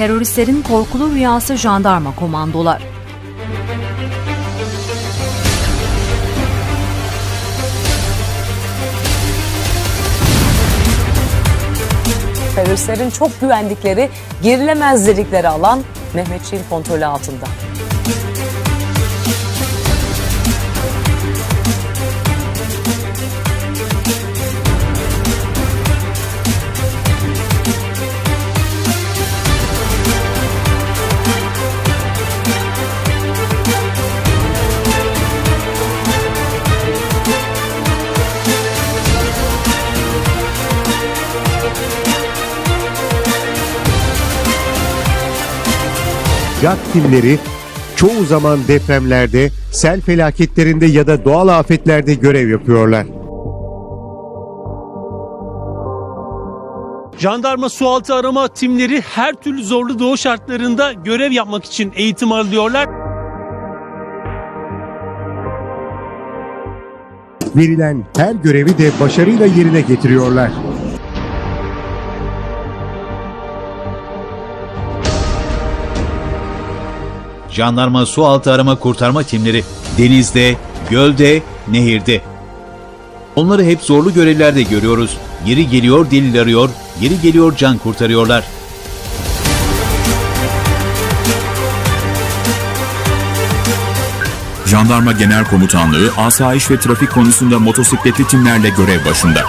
Teröristlerin korkulu rüyası jandarma komandolar. Teröristlerin çok güvendikleri, gerilemez dedikleri alan Mehmetçiğin kontrolü altında. JAK timleri çoğu zaman depremlerde, sel felaketlerinde ya da doğal afetlerde görev yapıyorlar. Jandarma sualtı arama timleri her türlü zorlu doğu şartlarında görev yapmak için eğitim alıyorlar. Verilen her görevi de başarıyla yerine getiriyorlar. Jandarma sualtı arama kurtarma timleri denizde, gölde, nehirde. Onları hep zorlu görevlerde görüyoruz. Yeri geliyor delil arıyor, yeri geliyor can kurtarıyorlar. Jandarma Genel Komutanlığı asayiş ve trafik konusunda motosikletli timlerle görev başında.